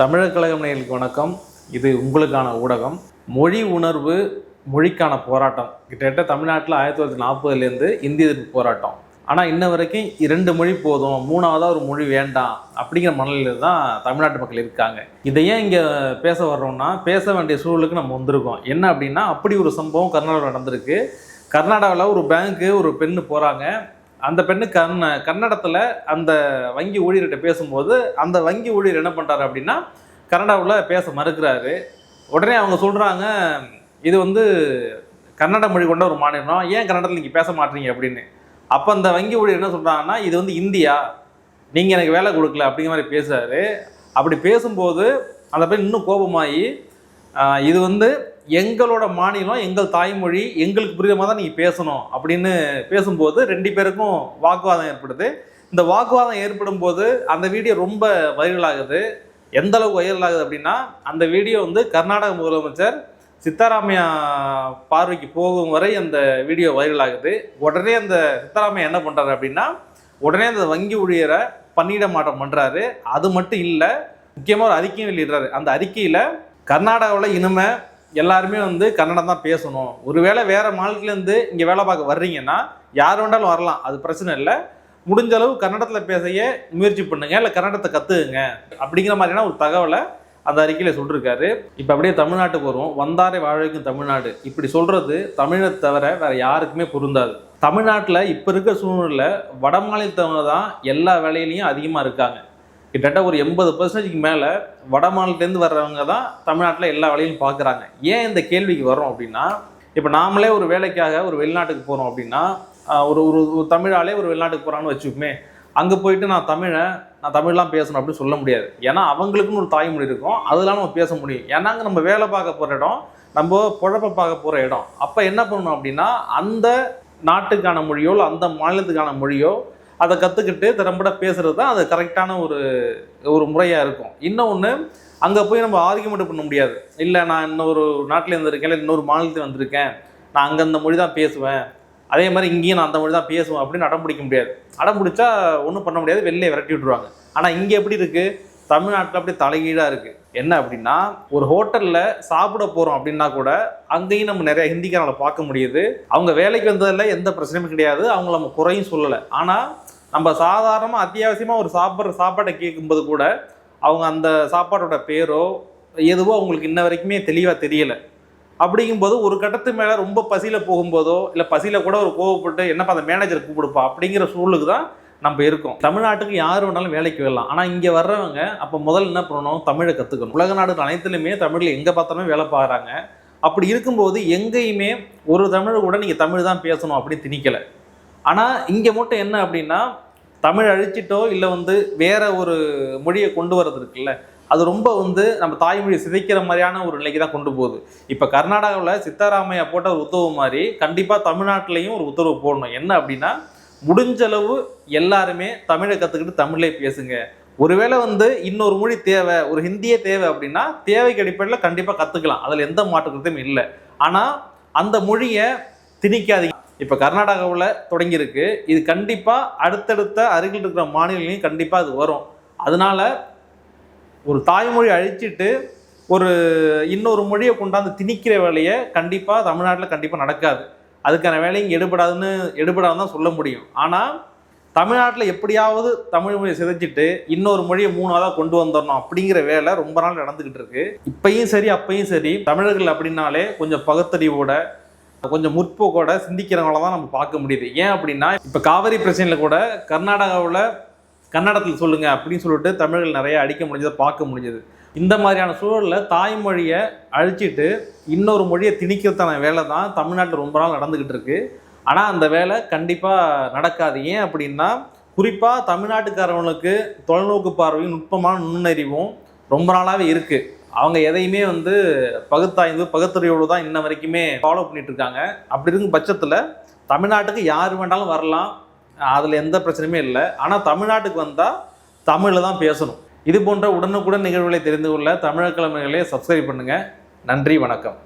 தமிழர் கழகம் வணக்கம். இது உங்களுக்கான ஊடகம். மொழி உணர்வு மொழிக்கான போராட்டம். கிட்டத்தட்ட தமிழ்நாட்டில் ஆயிரத்தி தொள்ளாயிரத்தி நாற்பதுலேருந்து இந்திய எதிர்ப்பு போராட்டம். ஆனால் இன்ன வரைக்கும் இரண்டு மொழி போதும் மூணாவதாக ஒரு மொழி வேண்டாம் அப்படிங்கிற மனநிலையில் தான் தமிழ்நாட்டு மக்கள் இருக்காங்க. இதை ஏன் இங்கே பேச வர்றோம்னா பேச வேண்டிய சூழலுக்கு நம்ம வந்திருக்கோம். என்ன அப்படின்னா அப்படி ஒரு சம்பவம் கர்நாடகாவில் நடந்திருக்கு. கர்நாடகாவில் ஒரு பேங்க்கு ஒரு பெண்ணு போகிறாங்க அந்த பெண்ணு கண் கன்னடத்தில் அந்த வங்கி ஊழியர்கிட்ட பேசும்போது அந்த வங்கி ஊழியர் என்ன பண்ணுறாரு அப்படின்னா கன்னடாவில் பேச மறுக்கிறாரு. உடனே அவங்க சொல்கிறாங்க இது வந்து கன்னட மொழி கொண்ட ஒரு மாநிலம் ஏன் கன்னடத்தில் நீங்கள் பேச மாட்டீங்க அப்படின்னு. அப்போ அந்த வங்கி ஊழியர் என்ன சொல்கிறாங்கன்னா இது வந்து இந்தியா நீங்கள் எனக்கு வேலை கொடுக்கல அப்படிங்கிற மாதிரி பேசுகிறாரு அப்படி பேசும்போது அந்த பெண் இன்னும் கோபமாகி இது வந்து எங்களோட மாநிலம் எங்கள் தாய்மொழி எங்களுக்கு புரியுற தான் நீங்கள் பேசணும் அப்படின்னு பேசும்போது ரெண்டு பேருக்கும் வாக்குவாதம் ஏற்படுது. இந்த வாக்குவாதம் ஏற்படும் போது அந்த வீடியோ ரொம்ப வைரல் ஆகுது. எந்த அளவுக்கு வைரல் ஆகுது அப்படின்னா அந்த வீடியோ வந்து கர்நாடக முதலமைச்சர் சித்தாராமையா பார்வைக்கு போகும் வரை அந்த வீடியோ வைரல் ஆகுது. உடனே அந்த சித்தாராமையா என்ன பண்ணுறாரு அப்படின்னா உடனே அந்த வங்கி ஊழியரை பண்ணிட மாற்றம் பண்ணுறாரு அது மட்டும் இல்லை முக்கியமாக ஒரு அறிக்கையும் வெளியிடுறாரு. அந்த அறிக்கையில் கர்நாடகாவில் இனிமேல் எல்லாருமே வந்து கன்னடம் தான் பேசணும். ஒருவேளை வேற மாநிலத்துலேருந்து இங்கே வேலை பார்க்க வர்றீங்கன்னா யார் வேண்டாலும் வரலாம். அது பிரச்சனை இல்லை. முடிஞ்ச அளவு கன்னடத்தில் பேசைய முயற்சி பண்ணுங்க. இல்லை கன்னடத்தை கற்றுக்குங்க அப்படிங்கிற மாதிரியான ஒரு தகவலை அந்த அறிக்கையில் சொல்லியிருக்காரு இப்போ அப்படியே தமிழ்நாட்டுக்கு வரும் வந்தாரை வாழைக்கும் தமிழ்நாடு. இப்படி சொல்கிறது தமிழை தவிர வேறு யாருக்குமே பொருந்தாது. தமிழ்நாட்டில் இப்போ இருக்கிற சூழ்நிலையில் வட மாநிலத்தவங்க தான் எல்லா வேலையிலையும் அதிகமாக இருக்காங்க. கிட்டத்தட்ட ஒரு எண்பது பர்சன்டேஜ்க்கு மேலே வட மாநிலத்துலேருந்து வர்றவங்க தான் தமிழ்நாட்டில் எல்லா வேலையும் பார்க்குறாங்க. ஏன் இந்த கேள்விக்கு வரோம் அப்படின்னா இப்போ நாமளே ஒரு வேலைக்காக ஒரு வெளிநாட்டுக்கு போகிறோம் அப்படின்னா ஒரு ஒரு ஒரு தமிழாலே ஒரு வெளிநாட்டுக்கு போகிறான்னு வச்சுக்கோமே அங்கே போயிட்டு நான் தமிழை நான் தமிழ்லாம் பேசணும் அப்படின்னு சொல்ல முடியாது. ஏன்னா அவங்களுக்குன்னு ஒரு தாய்மொழி இருக்கும். அதெல்லாம் நம்ம பேச முடியும். ஏன்னா அங்கே நம்ம வேலை பார்க்க போகிற இடம் நம்ம பொழப்ப பார்க்க போகிற இடம். அப்போ என்ன பண்ணணும் அப்படின்னா அந்த நாட்டுக்கான மொழியோ இல்லை அந்த மாநிலத்துக்கான மொழியோ அதை கற்றுக்கிட்டு திறம்பட பேசுறது தான் அது கரெக்டான ஒரு ஒரு முறையாக இருக்கும். இன்னொன்று அங்கே போய் நம்ம ஆர்கியூமெண்ட் பண்ண முடியாது. இல்லை நான் இன்னொரு நாட்டில் இருந்திருக்கேன் இல்லை இன்னொரு மாநிலத்தில் வந்திருக்கேன். நான் அங்கே அந்த மொழி தான் பேசுவேன். அதே மாதிரி இங்கேயும் நான் அந்த மொழி தான் பேசுவேன் அப்படின்னு அடம் பிடிக்க முடியாது. அடம் பிடிச்சா ஒன்றும் பண்ண முடியாது வெளியே விரட்டி விட்டுருவாங்க. ஆனால் இங்கே எப்படி இருக்குது தமிழ்நாட்டில் அப்படியே தலைகீழாக இருக்குது என்ன அப்படின்னா ஒரு ஹோட்டலில் சாப்பிட போகிறோம் அப்படின்னா கூட அங்கேயும் நம்ம நிறைய ஹிந்திக்காரங்களை பார்க்க முடியுது. அவங்க வேலைக்கு வந்ததில் எந்த பிரச்சனையும் கிடையாது. அவங்கள நம்ம குறையும் சொல்லலை. ஆனால் நம்ம சாதாரணமாக அத்தியாவசியமாக ஒரு சாப்பிட்ற சாப்பாட்டை கேட்கும்போது கூட அவங்க அந்த சாப்பாட்டோட பேரோ எதுவோ அவங்களுக்கு இன்ன வரைக்குமே தெளிவாக தெரியலை. அப்படிங்கும்போது ஒரு கட்டத்து மேலே ரொம்ப பசியில் போகும்போதோ இல்லை பசியில் கூட ஒரு கோவப்பட்டு என்னப்பா அந்த மேனேஜர் கூப்பிடுப்பா அப்படிங்கிற சூழலுக்கு தான் நம்ம இருக்கோம். தமிழ்நாட்டுக்கு யார் வேணாலும் வேலைக்கு வரலாம். ஆனால் இங்கே வர்றவங்க அப்போ முதல்ல என்ன பண்ணணும்? தமிழை கற்றுக்கணும் உலக நாடுகள் அனைத்துலையுமே தமிழில் எங்கே பார்த்தாலும் வேலை பார்க்குறாங்க. அப்படி இருக்கும்போது எங்கேயுமே ஒரு தமிழ் கூட நீங்கள் தமிழ் தான் பேசணும் அப்படின்னு திணிக்கலை. ஆனால் இங்கே மட்டும் என்ன அப்படின்னா தமிழ் அழிச்சிட்டோ இல்லை வந்து வேற ஒரு மொழியை கொண்டு வர்றது இருக்குல்ல அது ரொம்ப வந்து நம்ம தாய்மொழியை சிதைக்கிற மாதிரியான ஒரு நிலைக்கு தான் கொண்டு போகுது. இப்போ கர்நாடகாவில் சித்தாராமையா போட்ட ஒரு உத்தரவு மாதிரி கண்டிப்பாக தமிழ்நாட்டிலையும் ஒரு உத்தரவு போடணும். என்ன அப்படின்னா முடிஞ்ச அளவு எல்லாருமே தமிழை கற்றுக்கிட்டு தமிழே பேசுங்க. ஒருவேளை வந்து இன்னொரு மொழி தேவை ஒரு ஹிந்தியே தேவை அப்படின்னா தேவைக்கு அடிப்படையில் கண்டிப்பாக கற்றுக்கலாம் அதில் எந்த மாற்றுக்கிறதும் இல்லை. ஆனால் அந்த மொழியை திணிக்காதீங்க. இப்போ கர்நாடகாவில் தொடங்கியிருக்கு. இது கண்டிப்பாக அடுத்தடுத்த அருகில் இருக்கிற மாநிலங்களையும் கண்டிப்பாக அது வரும். அதனால ஒரு தாய்மொழி அழிச்சிட்டு ஒரு இன்னொரு மொழியை கொண்டாந்து திணிக்கிற வேலையை கண்டிப்பாக தமிழ்நாட்டில் கண்டிப்பாக நடக்காது. அதுக்கான வேலையும் எடுபடாதுன்னு எடுபடாதுன்னு தான் சொல்ல முடியும். ஆனால் தமிழ்நாட்டில் எப்படியாவது தமிழ் மொழியை சிதைச்சிட்டு இன்னொரு மொழியை மூணாவதாக கொண்டு வந்துடணும் அப்படிங்கிற வேலை ரொம்ப நாள் நடந்துக்கிட்டு இருக்கு. இப்பையும் சரி அப்பையும் சரி தமிழர்கள் அப்படின்னாலே கொஞ்சம் பகுத்தறிவோட கொஞ்சம் முற்போக்கோட சிந்திக்கிறவங்கள தான் நம்ம பார்க்க முடியுது. ஏன் அப்படின்னா இப்போ காவிரி பிரச்சனையில் கூட கர்நாடகாவில் கன்னடத்தில் சொல்லுங்கள் அப்படின்னு சொல்லிட்டு தமிழர்கள் நிறைய அடிக்க முடிஞ்சதை பார்க்க முடிஞ்சது. இந்த மாதிரியான சூழலில் தாய்மொழியை அழிச்சிட்டு இன்னொரு மொழியை திணிக்கிறதான வேலை தான் தமிழ்நாட்டில் ரொம்ப நாள் நடந்துக்கிட்டு இருக்கு. ஆனால் அந்த வேலை கண்டிப்பாக நடக்காது. ஏன் அப்படின்னா குறிப்பாக தமிழ்நாட்டுக்காரவங்களுக்கு தொலைநோக்கு பார்வையும் நுட்பமான நுண்ணறிவும் ரொம்ப நாளாகவே இருக்குது அவங்க எதையுமே வந்து பகுத்தாய்ந்து பகுத்தறிவோடு தான் இன்ன வரைக்குமே ஃபாலோ பண்ணிட்டு இருக்காங்க. அப்படி இருக்கும் பட்சத்தில் தமிழ்நாட்டுக்கு யார் வேண்டாலும் வரலாம். அதில் எந்த பிரச்சனையுமே இல்லை. ஆனால் தமிழ்நாட்டுக்கு வந்தால் தமிழில் தான் பேசணும். இது போன்ற உடனுக்குடன் நிகழ்வுகளை தெரிந்து கொள்ள தமிழக கிழமைகளை சப்ஸ்கிரைப் பண்ணுங்கள் நன்றி வணக்கம்.